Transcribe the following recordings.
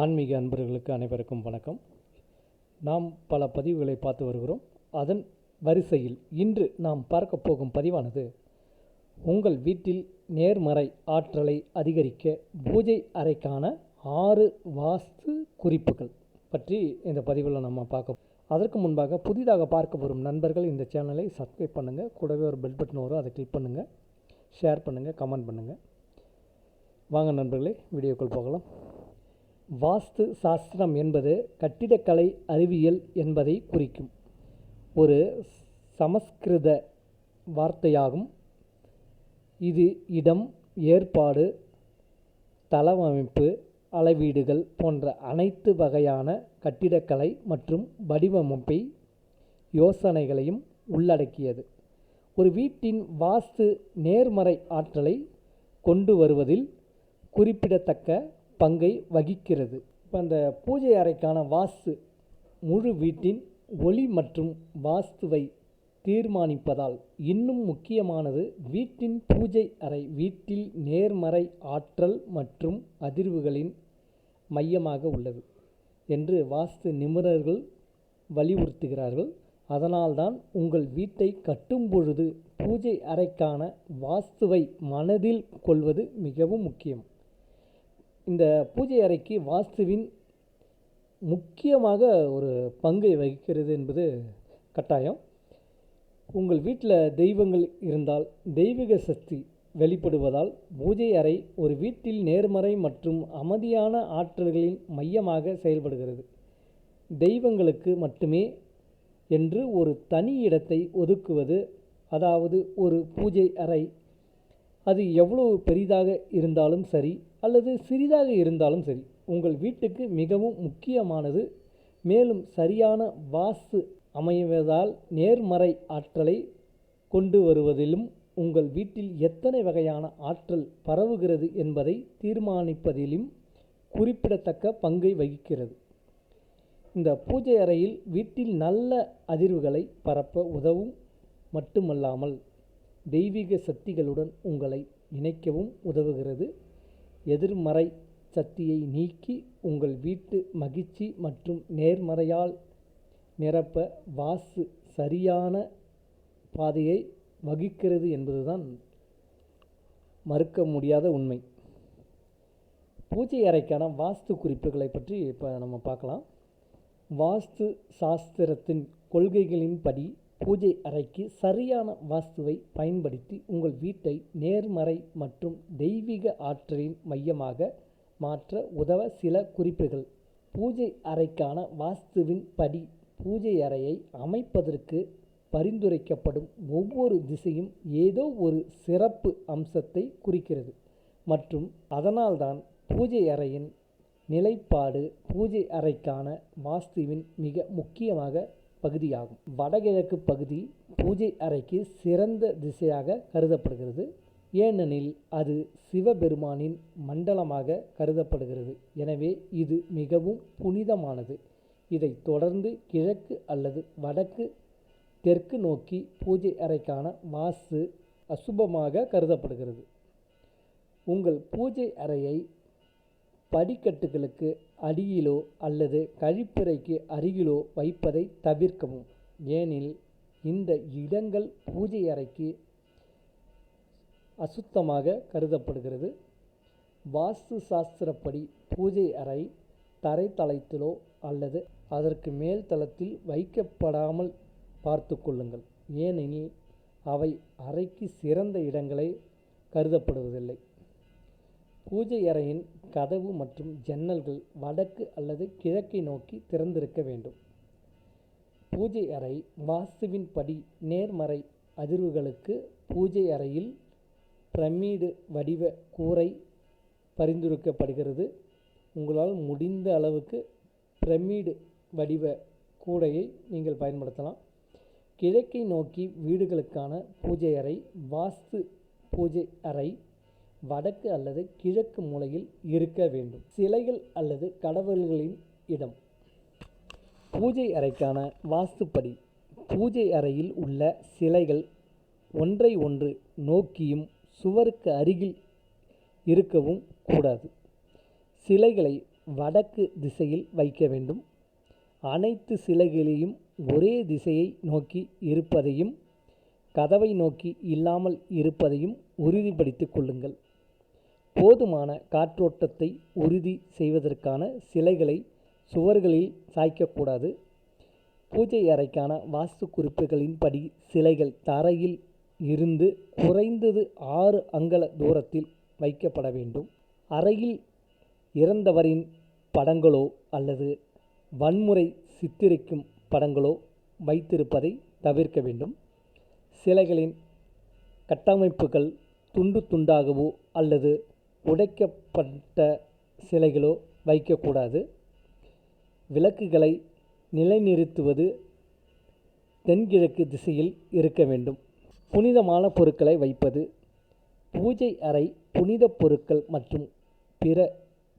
ஆன்மீக அன்பர்களுக்கு அனைவருக்கும் வணக்கம். நாம் பல பதிவுகளை பார்த்து வருகிறோம். அதன் வரிசையில் இன்று நாம் பார்க்க போகும் பதிவானது உங்கள் வீட்டில் நேர்மறை ஆற்றலை அதிகரிக்க பூஜை அறைக்கான ஆறு வாஸ்து குறிப்புகள் பற்றி இந்த பதிவில் நம்ம பார்க்க அதற்கு முன்பாக புதிதாக பார்க்க வரும் நண்பர்கள் இந்த சேனலை சப்ஸ்கிரைப் பண்ணுங்கள் கூடவே ஒரு பெல் பட்டன் வரும் அதை கிளிக் பண்ணுங்கள் ஷேர் பண்ணுங்கள் கமெண்ட் பண்ணுங்கள் வாங்க நண்பர்களே வீடியோக்குள் போகலாம். வாஸ்து சாஸ்திரம் என்பது கட்டிடக்கலை அறிவியல் என்பதை குறிக்கும். ஒரு சமஸ்கிருத வார்த்தையாகும். இது இடம் ஏற்பாடு தளவமைப்பு அளவீடுகள் போன்ற அனைத்து வகையான கட்டிடக்கலை மற்றும் வடிவமைப்பை யோசனைகளையும் உள்ளடக்கியது. ஒரு வீட்டின் வாஸ்து நேர்மறை ஆற்றலை கொண்டு வருவதில் குறிப்பிடத்தக்க பங்கை வகிக்கிறது. இப்போ அந்த பூஜை அறைக்கான வாஸ்து முழு வீட்டின் ஒளி மற்றும் வாஸ்துவை தீர்மானிப்பதால் இன்னும் முக்கியமானது வீட்டின் பூஜை அறை வீட்டில் நேர்மறை ஆற்றல் மற்றும் அதிர்வுகளின் மையமாக உள்ளது என்று வாஸ்து நிபுணர்கள் வலியுறுத்துகிறார்கள். அதனால்தான் உங்கள் வீட்டை கட்டும் பொழுது பூஜை அறைக்கான வாஸ்துவை மனதில் கொள்வது மிகவும் முக்கியம். இந்த பூஜை அறைக்கு வாஸ்துவின் முக்கியமாக ஒரு பங்கை வகிக்கிறது என்பது கட்டாயம். உங்கள் வீட்டில் தெய்வங்கள் இருந்தால் தெய்வீக சக்தி வெளிப்படுவதால் பூஜை அறை ஒரு வீட்டில் நேர்மறை மற்றும் அமைதியான ஆற்றல்களின் மையமாக செயல்படுகிறது. தெய்வங்களுக்கு மட்டுமே என்று ஒரு தனி இடத்தை ஒதுக்குவது அதாவது ஒரு பூஜை அறை அது எவ்வளவு பெரிதாக இருந்தாலும் சரி அல்லது சிறிதாக இருந்தாலும் சரி உங்கள் வீட்டுக்கு மிகவும் முக்கியமானது மேலும் சரியான வாஸ்து அமைவதால் நேர்மறை ஆற்றலை கொண்டு வருவதிலும் உங்கள் வீட்டில் எத்தனை வகையான ஆற்றல் பரவுகிறது என்பதை தீர்மானிப்பதிலும் குறிப்பிடத்தக்க பங்கை வகிக்கிறது. இந்த பூஜை அறையில் வீட்டில் நல்ல அதிர்வுகளை பரப்ப உதவும் மட்டுமல்லாமல் தெய்வீக சக்திகளுடன் உங்களை இணைக்கவும் உதவுகிறது. எதிர்மறை சக்தியை நீக்கி உங்கள் வீட்டு மகிழ்ச்சி மற்றும் நேர்மறையால் நிரப்ப வாஸ்து சரியான பாதையை வகிக்கிறது என்பதுதான் மறுக்க முடியாத உண்மை. பூஜை அறைக்கான வாஸ்து குறிப்புகளை பற்றி இப்போ நம்ம பார்க்கலாம். வாஸ்து சாஸ்திரத்தின் கொள்கைகளின்படி பூஜை அறைக்கு சரியான வாஸ்துவை பயன்படுத்தி உங்கள் வீட்டை நேர்மறை மற்றும் தெய்வீக ஆற்றலின் மையமாக மாற்ற உதவ சில குறிப்புகள். பூஜை அறைக்கான வாஸ்துவின் படி பூஜை அறையை அமைப்பதற்கு பரிந்துரைக்கப்படும் ஒவ்வொரு திசையும் ஏதோ ஒரு சிறப்பு அம்சத்தை குறிக்கிறது. மற்றும் அதனால்தான் பூஜை அறையின் நிலைப்பாடு பூஜை அறைக்கான வாஸ்துவின் மிக முக்கியமாக பகுதியாகும். வடகிழக்கு பகுதி பூஜை அறைக்கு சிறந்த திசையாக கருதப்படுகிறது. ஏனெனில் அது சிவபெருமானின் மண்டலமாக கருதப்படுகிறது. எனவே இது மிகவும் புனிதமானது. இதைத் தொடர்ந்து கிழக்கு அல்லது வடக்கு தெற்கு நோக்கி பூஜை அறைக்கான வாசு அசுபமாக கருதப்படுகிறது. உங்கள் பூஜை அறையை படிக்கட்டுகளுக்கு அடியிலோ அல்லது கழிப்பறைக்கு அருகிலோ வைப்பதை தவிர்க்கவும். ஏனில் இந்த இடங்கள் பூஜை அறைக்கு அசுத்தமாக கருதப்படுகிறது. வாஸ்து சாஸ்திரப்படி பூஜை அறை தரைத்தளத்திலோ அல்லது அதற்கு மேல் தளத்தில் வைக்கப்படாமல் பார்த்து கொள்ளுங்கள். ஏனெனில் அவை அறைக்கு சிறந்த இடங்களை கருதப்படுவதில்லை. பூஜை அறையின் கதவு மற்றும் ஜன்னல்கள் வடக்கு அல்லது கிழக்கை நோக்கி திறந்திருக்க வேண்டும். பூஜை அறை வாஸ்துவின் படி நேர்மறை அதிர்வுகளுக்கு பூஜை அறையில் பிரமிடு வடிவ கூரை பரிந்துரைக்கப்படுகிறது. உங்களால் முடிந்த அளவுக்கு பிரமிடு வடிவ கூடையை நீங்கள் பயன்படுத்தலாம். கிழக்கை நோக்கி வீடுகளுக்கான பூஜை அறை வாஸ்து பூஜை அறை வடக்கு அல்லது கிழக்கு மூலையில் இருக்க வேண்டும். சிலைகள் அல்லது கடவுள்களின் இடம். பூஜை அறைக்கான வாஸ்துப்படி பூஜை அறையில் உள்ள சிலைகள் ஒன்றை ஒன்று நோக்கியும் சுவருக்கு அருகில் இருக்கவும் கூடாது. சிலைகளை வடக்கு திசையில் வைக்க வேண்டும். அனைத்து சிலைகளையும் ஒரே திசையை நோக்கி இருப்பதையும் கதவை நோக்கி இல்லாமல் இருப்பதையும் உறுதிப்படுத்திக் கொள்ளுங்கள். போதுமான காற்றோட்டத்தை உறுதி செய்வதற்கான சிலைகளை சுவர்களில் சாய்க்கக்கூடாது. பூஜை அறைக்கான வாஸ்து குறிப்புகளின்படி சிலைகள் தரையில் இருந்து குறைந்தது ஆறு அங்கல தூரத்தில் வைக்கப்பட வேண்டும். அறையில் இறந்தவரின் படங்களோ அல்லது வன்முறை சித்தரிக்கும் படங்களோ வைத்திருப்பதை தவிர்க்க வேண்டும். சிலைகளின் கட்டமைப்புகள் துண்டு துண்டாகவோ அல்லது உடைக்கப்பட்ட சிலைகளோ வைக்கக்கூடாது. விளக்குகளை நிலைநிறுத்துவது தென்கிழக்கு திசையில் இருக்க வேண்டும். புனிதமான பொருட்களை வைப்பது பூஜை அறை புனித பொருட்கள் மற்றும் பிற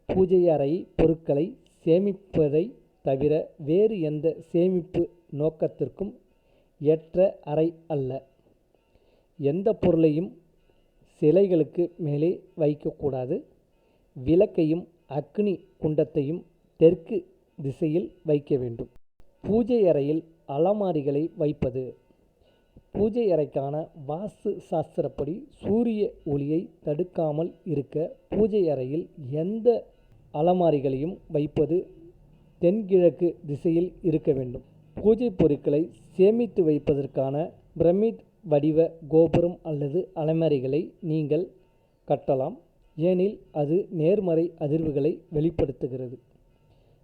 பூஜை அறை பொருட்களை சேமிப்பதை தவிர வேறு எந்த சேமிப்பு நோக்கத்திற்கும் ஏற்ற அறை அல்ல. எந்த பொருளையும் சிலைகளுக்கு மேலே வைக்கக்கூடாது. விளக்கையும் அக்னி குண்டத்தையும் தெற்கு திசையில் வைக்க வேண்டும். பூஜை அறையில் அலமாரிகளை வைப்பது. பூஜை அறைக்கான வாஸ்து சாஸ்திரப்படி சூரிய ஒளியை தடுக்காமல் இருக்க பூஜை அறையில் எந்த அலமாரிகளையும் வைப்பது தென்கிழக்கு திசையில் இருக்க வேண்டும். பூஜை பொருட்களை சேமித்து வைப்பதற்கான பிரமிட் வடிவ கோபுரம் அல்லது அலைமறைகளை நீங்கள் கட்டலாம். ஏனில் அது நேர்மறை அதிர்வுகளை வெளிப்படுத்துகிறது.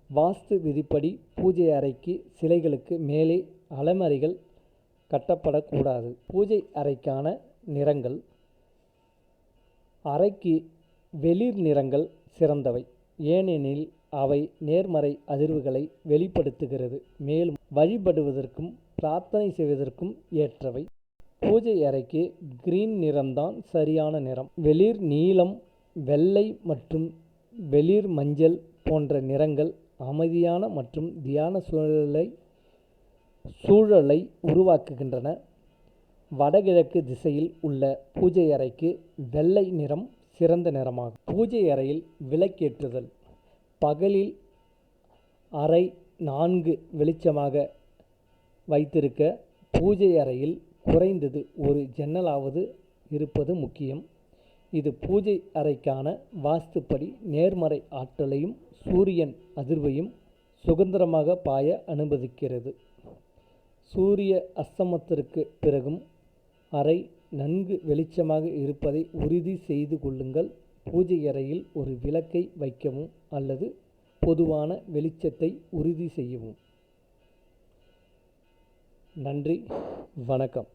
வாஸ்து விதிப்படி பூஜை அறைக்கு சிலைகளுக்கு மேலே அலமாரிகள் கட்டப்படக்கூடாது. பூஜை அறைக்கான நிறங்கள் அறைக்கு வெளிர் நிறங்கள் சிறந்தவை. ஏனெனில் அவை நேர்மறை அதிர்வுகளை வெளிப்படுத்துகிறது. மேலும் வழிபடுவதற்கும் பிரார்த்தனை செய்வதற்கும் ஏற்றவை. பூஜை அறைக்கு கிரீன் நிறம்தான் சரியான நிறம். வெளிர் நீலம் வெள்ளை மற்றும் வெளிர் மஞ்சள் போன்ற நிறங்கள் அமைதியான மற்றும் தியான சூழலை சூழலை உருவாக்குகின்றன. வடகிழக்கு திசையில் உள்ள பூஜை அறைக்கு வெள்ளை நிறம் சிறந்த நிறமாகும். பூஜை அறையில் விளக்கேற்றுதல். பகலில் அறை நான்கு வெளிச்சமாக வைத்திருக்க பூஜை அறையில் குறைந்தது ஒரு ஜன்னலாவது இருப்பது முக்கியம். இது பூஜை அறைக்கான வாஸ்துப்படி நேர்மறை ஆற்றலையும் சூரியன் அதிர்வையும் சுதந்திரமாக பாய அனுமதிக்கிறது. சூரிய அஸ்தமத்திற்கு பிறகும் அறை நன்கு வெளிச்சமாக இருப்பதை உறுதி செய்து கொள்ளுங்கள். பூஜை அறையில் ஒரு விளக்கை வைக்கவும் அல்லது பொதுவான வெளிச்சத்தை உறுதி செய்யவும். நன்றி. வணக்கம்.